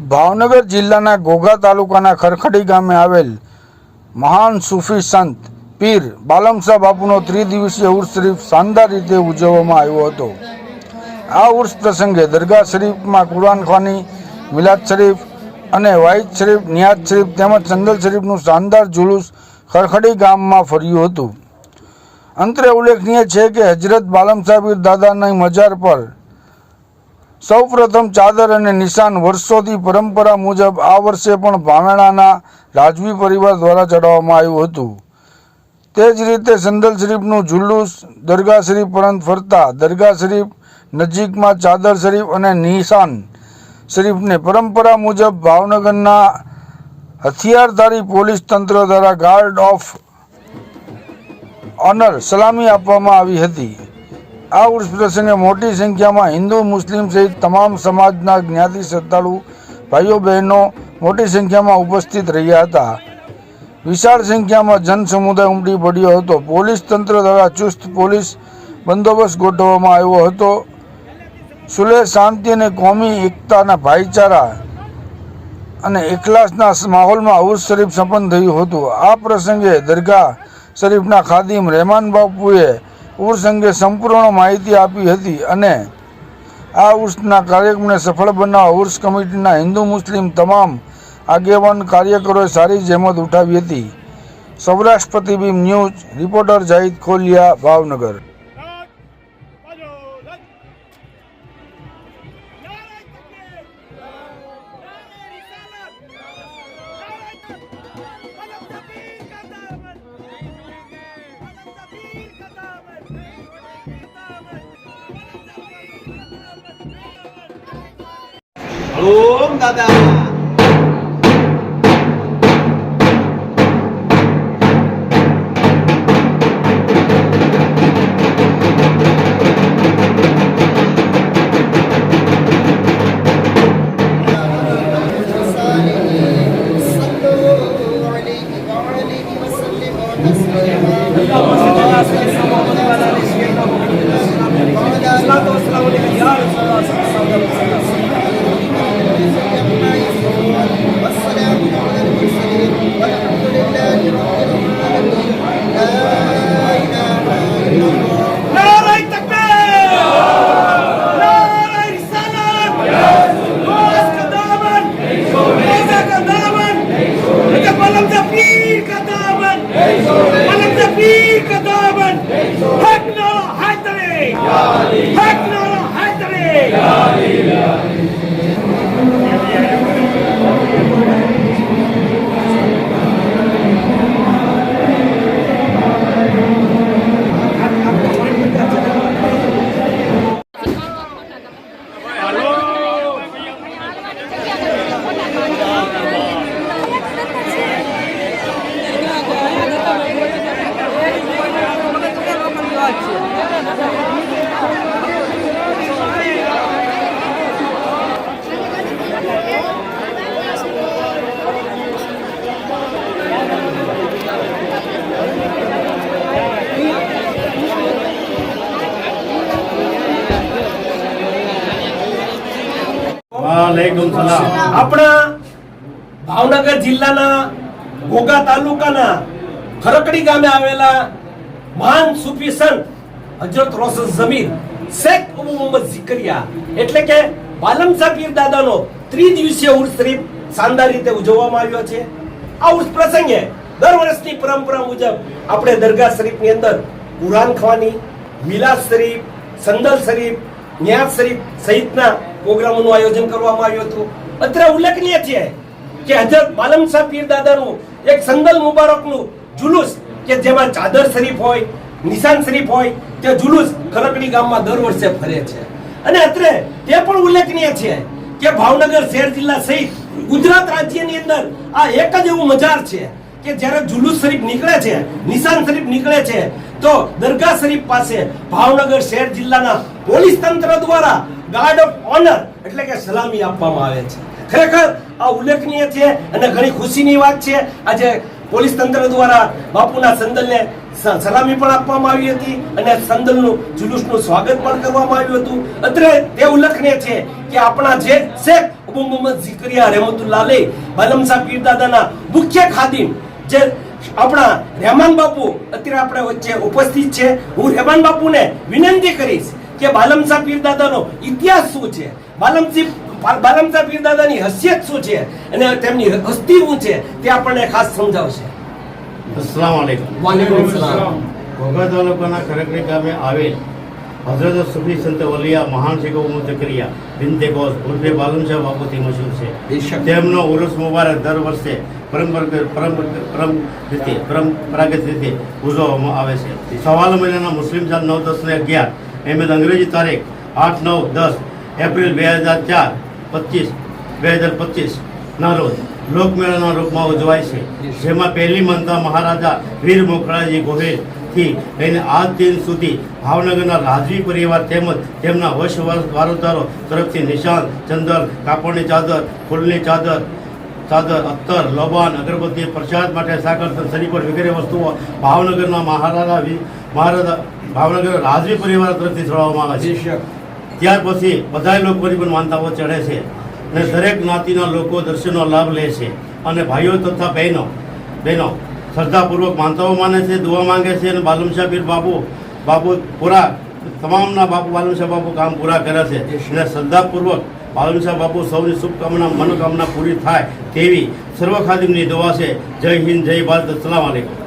ભાવનગર જિલ્લાના ઘોઘા તાલુકાના ખરખડી ગામે આવેલ મહાન સૂફી સંત પીર બાલમશાહ બાપુનો ત્રિદિવસીય ઉર્સ શરીફ શાનદાર રીતે ઉજવવામાં આવ્યો હતો. આ ઉર્સ પ્રસંગે દરગાહ શરીફમાં કુરાન ખાની, મિલાદ શરીફ અને વાઇદ શરીફ, નિયાદ શરીફ તેમજ ચંદલ શરીફનું શાનદાર જુલુસ ખરખડી ગામમાં ફર્યું હતું. અંતરે ઉલ્લેખનીય છે કે હજરત બાલમશાહ પીર દાદાની મજાર પર સૌપ્રથમ ચાદર અને નિશાન વર્ષોથી પરંપરા મુજબ આ વર્ષે પણ ભામેણાના રાજવી પરિવાર દ્વારા ચડાવવામાં આવ્યું હતું. તે જ રીતે સંદલ શરીફનું જુલ્લુસ, દરગાહ શરીફ પરંત ફરતા દરગાહ શરીફ નજીકમાં ચાદર શરીફ અને નિશાન શરીફને પરંપરા મુજબ ભાવનગરના હથિયારધારી પોલીસ તંત્ર દ્વારા ગાર્ડ ઓફ ઓનર સલામી આપવામાં આવી હતી. આ ઉર્સ પ્રસંગે મોટી સંખ્યામાં હિન્દુ, મુસ્લિમ સહિત તમામ સમાજના જ્ઞાતિ શ્રદ્ધાળુ ભાઈઓ, બહેનો મોટી સંખ્યામાં ઉપસ્થિત રહ્યા હતા. વિશાળ સંખ્યામાં જન સમુદાય ઉમટી પડ્યો હતો. પોલીસ તંત્ર દ્વારા ચુસ્ત પોલીસ બંદોબસ્ત ગોઠવવામાં આવ્યો હતો. સુલેહ શાંતિ અને કોમી એકતાના ભાઈચારા અને એકલાસના માહોલમાં ઉર્સ શરીફ સંપન્ન થયું હતું. આ પ્રસંગે દરગાહ શરીફના ખાદિમ રહેમાન બાપુએ ઉર્સ અંગે સંપૂર્ણ માહિતી આપી હતી અને આ ઉર્સના કાર્યક્રમને સફળ બનાવવા ઉર્સ કમિટીના હિન્દુ મુસ્લિમ તમામ આગેવાન કાર્યકરોએ સારી જહેમત ઉઠાવી હતી. Saurashtra Pratibimb news reporter Jahid Kholiya, Bhavnagar. ওম দাদা Allah'a emanet. વાલેકુમ સલામ. આપણા ભાવનગર જિલ્લાના ઘોઘા તાલુકાના ખરકડી ગામે આવેલા મહાન સૂફી સંત હજરત રોશન જમીર શેખ અબુ મોહમ્મદ ઝિકરિયા, એટલે કે બાલમ પીર દાદાનો ત્રિદિવસીય ઉર્સ શરીફ શાનદાર રીતે ઉજવવામાં આવ્યો છે. આ ઉર્સ પ્રસંગે દર વર્ષની પરંપરા મુજબ આપણે દરગાહ શરીફની અંદર કુરાન ખવાની, મિલાદ શરીફ, સંદલ શરીફ ન્યાસ શરીફ સહિતના પ્રોગ્રામોનું આયોજન કરવામાં આવ્યું હતું. અત્રે ઉલ્લેખનીય છે કે હજરત શાહ પીર દાદાનું એક સંદલ મુબારકનું જુલુસ, કે જેમાં ચાદર શરીફ હોય, નિશાન શરીફ હોય, તે જુલુસ ખરકડી ગામમાં દર વર્ષે ફરે છે. અને અત્રે તે પણ ઉલ્લેખનીય છે કે ભાવનગર શહેર જિલ્લા સહિત ગુજરાત રાજ્યની અંદર આ એક જ એવું મજાર છે કે જ્યારે જુલુસ શરીફ નીકળે છે, નિશાન શરીફ નીકળે છે, તો દરગાહ શરીફ પાસે ભાવનગર શહેર જિલ્લાના પોલીસ તંત્ર દ્વારા ગાર્ડ ઓફ ઓનર એટલે કે સલામી આપવામાં આવે છે. ખરેખર આ ઉલ્લેખનીય છે અને ઘણી ખુશીની વાત છે. આજે પોલીસ તંત્ર દ્વારા બાપુના સંદલને સલામી પણ આપવામાં આવી હતી અને સંદલનું જુલુસનું સ્વાગત પણ કરવામાં આવ્યું હતું. અત્રે તે ઉલ્લેખનીય છે કે આપણા જે શેખ અબુ મોહમ્મદ ઝિકરિયા રહેમતુલ્લાહ અલૈહ બાલમસા પીર દાદાના મુખ્ય ખાદિમ, જે આપણા રહેમાન બાપુ અત્યારે આપણે વચ્ચે ઉપસ્થિત છે. હું રહેમાન બાપુને વિનંતી કરીશ કે બાલમસા પીર દાદાનો ઇતિહાસ શું છે? બાલમસી બાલમસા પીર દાદાની હસિયત શું છે? અને તેમની હસ્તી શું છે? તે આપણને ખાસ સમજાવશે. અસલામ વાલેકુમ વાલેકુમ સલામ. ઘોઘા તાલુકાના ખરકડી ગામે આવેલ હઝરત સુફી સંત વલિયા મહાન શેખો ઉમર જકરિયા બિનતે ગોસ ઉર્ફે બાલુમશાહ બાપુથી મશહૂર છે. તેમનો ઉરુસ મુબારક દર વર્ષે પરંપરાગત પરમ- પરમ રીતે પરંપરાગત રીતે ઉજવવામાં આવે છે. સવાલ મહિનાના મુસ્લિમ સાલ નવ દસ ને અગિયાર એમ અંગ્રેજી તારીખ આઠ નવ દસ એપ્રિલ બે હજાર ચાર પચીસ બે હજાર પચીસના રોજ લોકમેળાના રૂપમાં ઉજવાય છે. જેમાં પહેલી મનતા મહારાજા વીર મોખરાજી ગોહેલથી લઈને આજ દિન સુધી ભાવનગરના રાજવી પરિવાર તેમજ તેમના વર્ષ વર્ષ વારોદારો તરફથી નિશાન, ચંદન, કાપડની ચાદર, ફૂલની ચાદર ચાદર, અત્તર, લોબાન, અગરબત્તી, પ્રસાદ માટે સાકર શરીફળ વગેરે વસ્તુઓ ભાવનગરના મહારાજા મહારાજા ભાવનગર રાજવી પરિવાર તરફથી ચડાવવામાં આવે છે. ત્યાર પછી બધા લોકોની પણ માનતાઓ ચડે છે અને દરેક જ્ઞાતિના લોકો દર્શનનો લાભ લે છે અને ભાઈઓ તથા બહેનો બહેનો શ્રદ્ધાપૂર્વક માનતાઓ માને છે દુઆ માંગે છે અને બાલુમશાહ પીર બાપુ બાપુ પૂરા તમામના બાપુ બાલુમશાહ બાપુ કામ પૂરા કરે છે અને શ્રદ્ધાપૂર્વક બાલુમશાહ બાપુ સૌની શુભકામના મનોકામના પૂરી થાય તેવી સર્વખાદિમની દુઆ છે. જય હિન્દ જય ભારત. અસલામ આલેકુમ